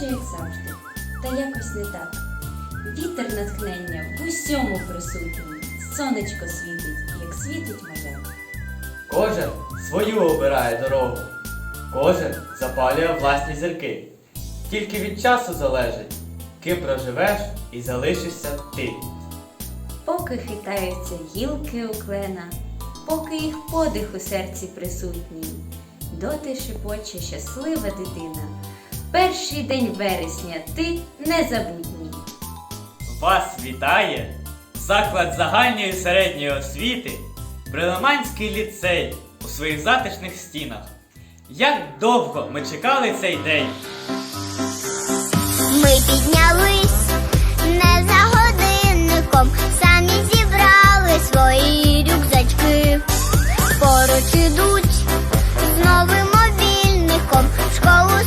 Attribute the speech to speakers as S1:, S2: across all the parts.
S1: наче як завжди, та якось не так. Вітер натхнення в усьому присутній, сонечко світить, як світить море.
S2: Кожен свою обирає дорогу, кожен запалює власні зірки. Тільки від часу залежить, ким проживеш і залишишся ти.
S1: Поки хитаються гілки у клена, поки їх подих у серці присутній, доти шепоче щаслива дитина. Перший день вересня ти незабутній.
S2: Вас вітає заклад загальної середньої освіти Прилиманський ліцей у своїх затишних стінах. Як довго ми чекали цей день!
S3: Ми піднялись не за годинником, самі зібрали свої рюкзачки. Поруч ідуть з новим мобільником, в школу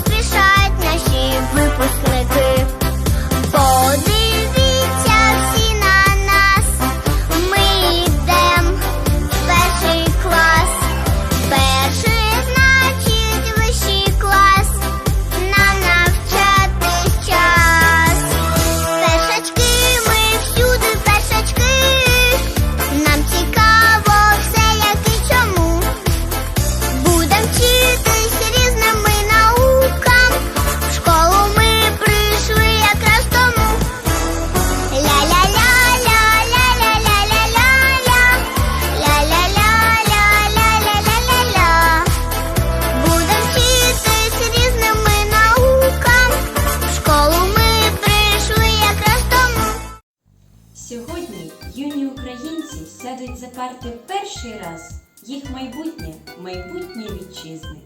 S1: парти перший раз. Їх майбутнє майбутнє вітчизни.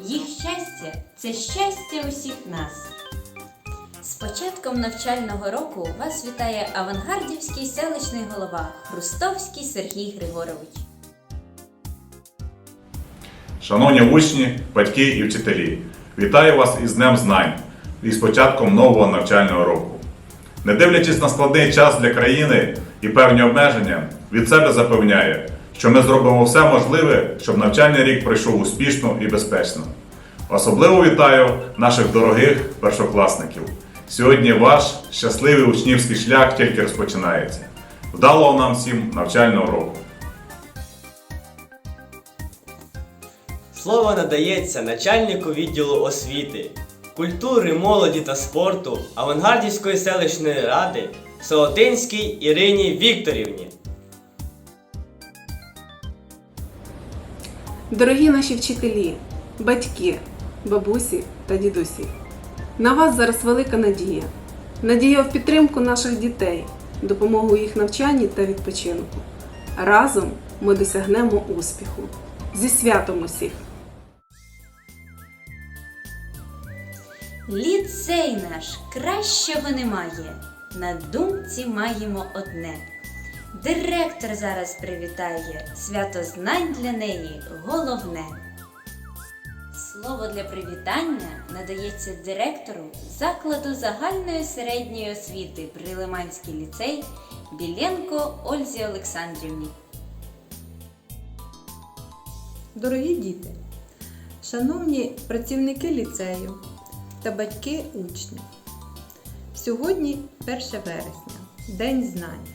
S1: Їх щастя це щастя усіх нас. З початком навчального року вас вітає авангардівський селищний голова Хрустовський Сергій Григорович.
S4: Шановні учні, батьки і вчителі, вітаю вас із Днем Знань і з початком нового навчального року. Не дивлячись на складний час для країни і певні обмеження, від себе запевняю, що ми зробимо все можливе, щоб навчальний рік пройшов успішно і безпечно. Особливо вітаю наших дорогих першокласників. Сьогодні ваш щасливий учнівський шлях тільки розпочинається. Вдалого нам всім навчального року!
S2: Слово надається начальнику відділу освіти, культури, молоді та спорту Авангардівської селищної ради Солотинській Ірині Вікторівні.
S5: Дорогі наші вчителі, батьки, бабусі та дідусі, на вас зараз велика надія. Надія в підтримку наших дітей, допомогу у їх навчанні та відпочинку. Разом ми досягнемо успіху. Зі святом усіх!
S1: Ліцей наш кращого немає. На думці маємо одне. Директор зараз привітає, свято знань для неї головне. Слово для привітання надається директору закладу загальної середньої освіти Прилиманський ліцей Біленко Ользі Олександрівні.
S6: Дорогі діти, шановні працівники ліцею та батьки учнів. Сьогодні 1 вересня, День знань.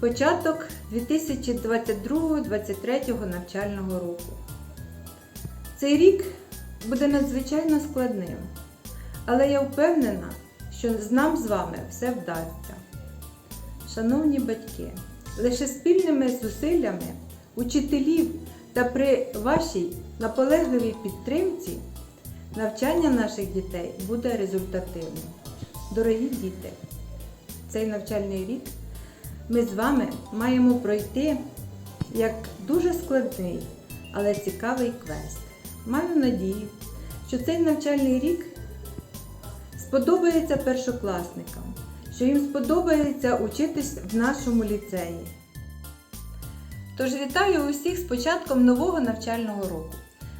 S6: Початок 2022-2023 навчального року. Цей рік буде надзвичайно складним, але я впевнена, що з нам з вами все вдасться. Шановні батьки, лише спільними зусиллями учителів та при вашій наполегливій підтримці навчання наших дітей буде результативним. Дорогі діти, цей навчальний рік ми з вами маємо пройти як дуже складний, але цікавий квест. Маю надію, що цей навчальний рік сподобається першокласникам, що їм сподобається учитись в нашому ліцеї. Тож вітаю усіх з початком нового навчального року.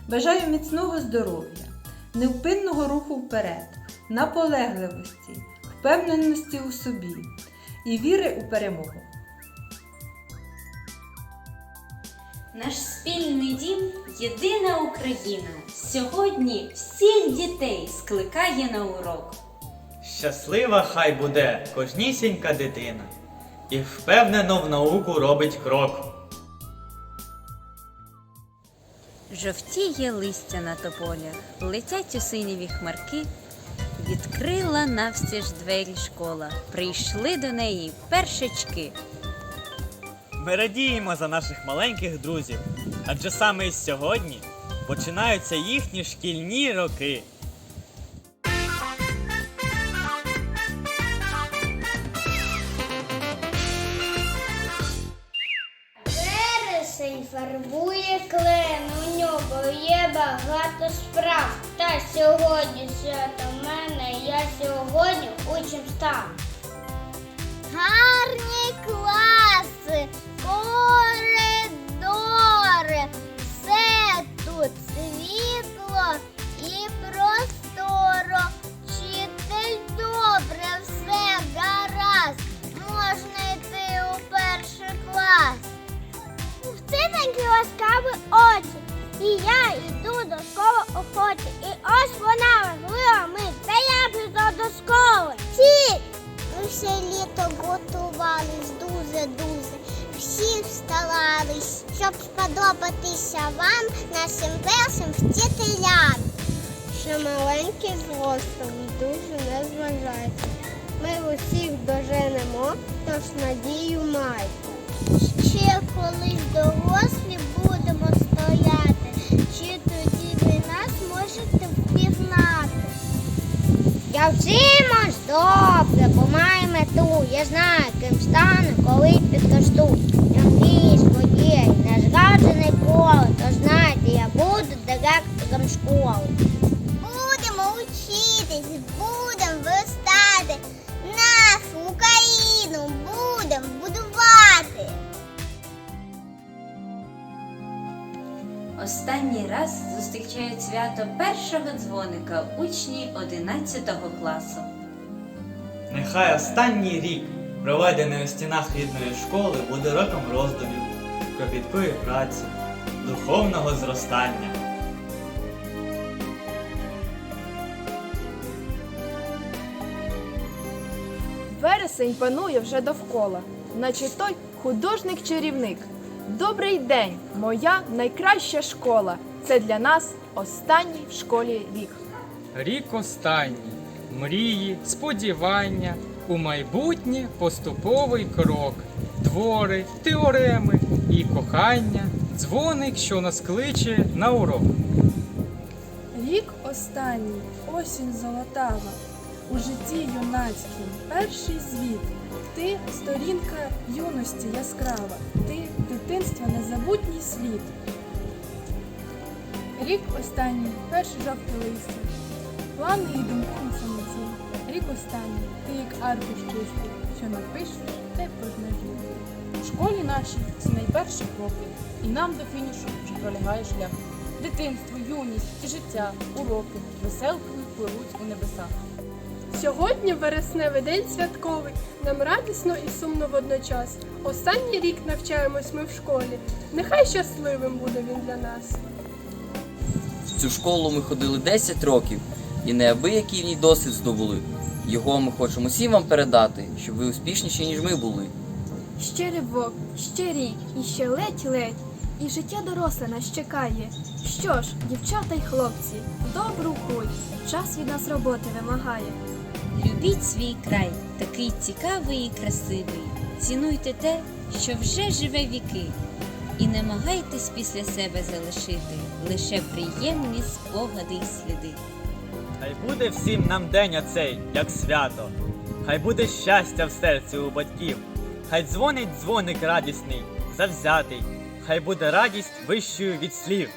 S6: Бажаю міцного здоров'я, невпинного руху вперед, наполегливості, впевненості у собі і віри у перемогу.
S1: Наш спільний дім єдина Україна. Сьогодні всіх дітей скликає на урок.
S2: Щаслива хай буде кожнісінька дитина. І впевнено в науку робить крок.
S1: Жовтіє листя на тополях, летять у синіві хмарки. Відкрила навстіж двері школа, прийшли до неї першачки.
S2: Ми радіємо за наших маленьких друзів, адже саме із сьогодні починаються їхні шкільні роки.
S3: Вересень фарбує клен, у нього є багато справ. Та сьогодні свято мене, я сьогодні учим став. Гарні класи, щоб сподобатися вам, нашим першим вчителям. Ще маленькі зростом дуже не зважайте. Ми усіх доженемо, тож надію майте. Ще колись дорослі будемо стояти, чи тоді ви нас можете впізнати. Я вчимось добре, бо маю мету. Я знаю, ким стану, коли підросту.
S1: Останній раз зустрічають свято першого дзвоника учні 11 класу.
S2: Нехай останній рік, проведений у стінах рідної школи, буде роком роздумів, кропіткої праці, духовного зростання.
S7: Вересень панує вже довкола, наче той художник-чарівник. Добрий день, моя найкраща школа. Це для нас останній в школі рік.
S8: Рік останній, мрії, сподівання, у майбутнє поступовий крок, твори, теореми і кохання, дзвоник, що нас кличе на урок.
S9: Рік останній, осінь золотава, у житті юнацькім перший звіт. Ти сторінка юності яскрава, ти дитинства незабутній світ. Рік останній, перше жовте листя, плани і думки на самоті. Рік останній, ти як аркуш чистий, що напишеш, те позначиш. У школі нашій це найперші кроки, і нам до фінішу вже пролягає шлях. Дитинство, юність і життя, уроки веселкою пливуть у небесах.
S10: Сьогодні вересневий день святковий. Нам радісно і сумно водночас. Останній рік навчаємось ми в школі. Нехай щасливим буде він для нас.
S11: В цю школу ми ходили 10 років і неабиякий в ній досвід здобули. Його ми хочемо всім вам передати, щоб ви успішніші, ніж ми були.
S9: Ще ривок, ще рік, і ще ледь-ледь, і життя доросле нас чекає. Що ж, дівчата й хлопці, в добру путь, час від нас роботи вимагає.
S1: Любіть свій край, такий цікавий і красивий. Цінуйте те, що вже живе віки. І намагайтесь після себе залишити лише приємні спогади й сліди.
S2: Хай буде всім нам день оцей, як свято. Хай буде щастя в серці у батьків. Хай дзвонить дзвоник радісний, завзятий. Хай буде радість вищою від слів.